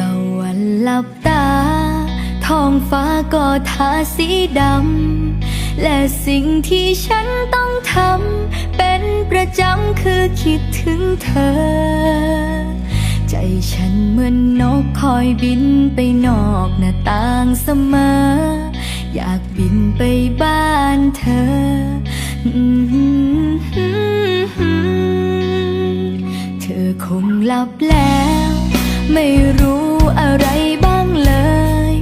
ตะวันหลับตา ท้องฟ้าก็ทาสีดำ และสิ่งที่ฉันต้องทำ เป็นประจำคือคิดถึงเธอ ใจฉันเหมือนนกคอยบินไปนอกหน้าต่างเสมอ อยากบินไปบ้านเธอ เธอคงหลับแล้ว ไม่รู้อะไรบ้างเลย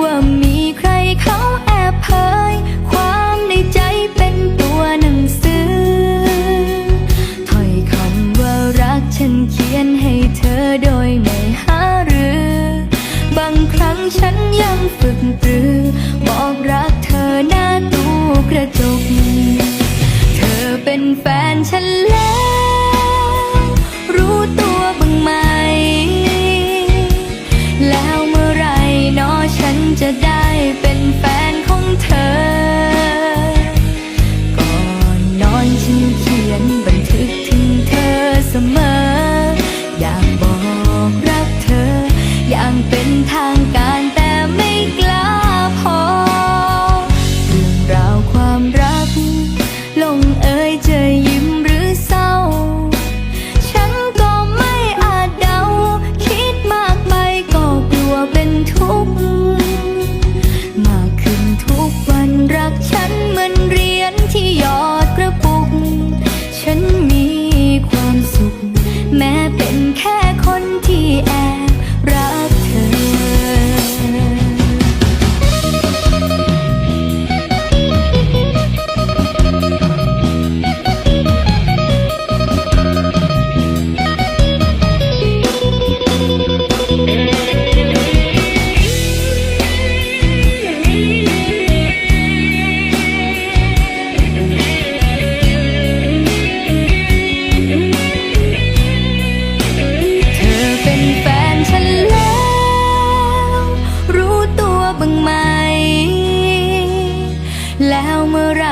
ว่ามีใครเขาแอบเผยความในใจเป็นตัวหนังสือถ้อยคำว่ารักฉันเขียนให้ กระจก เธอเป็นแฟนฉันแล้ว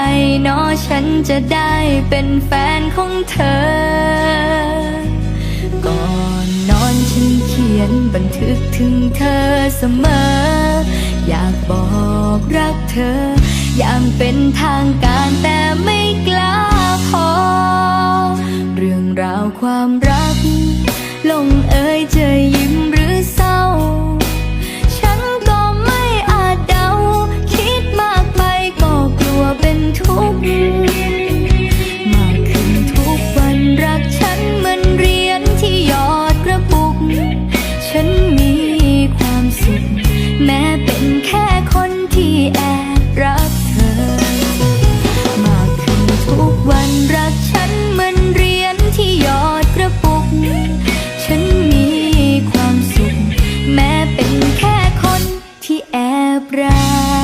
เมื่อไหรนอฉันจะได้เป็นแฟนของเธอ ก่อนนอนฉันเขียนบันทึกถึงเธอเสมอ อยากบอกรักเธอ อย่างเป็นทางการแต่ไม่กล้าพอ เรื่องราวความรัก รา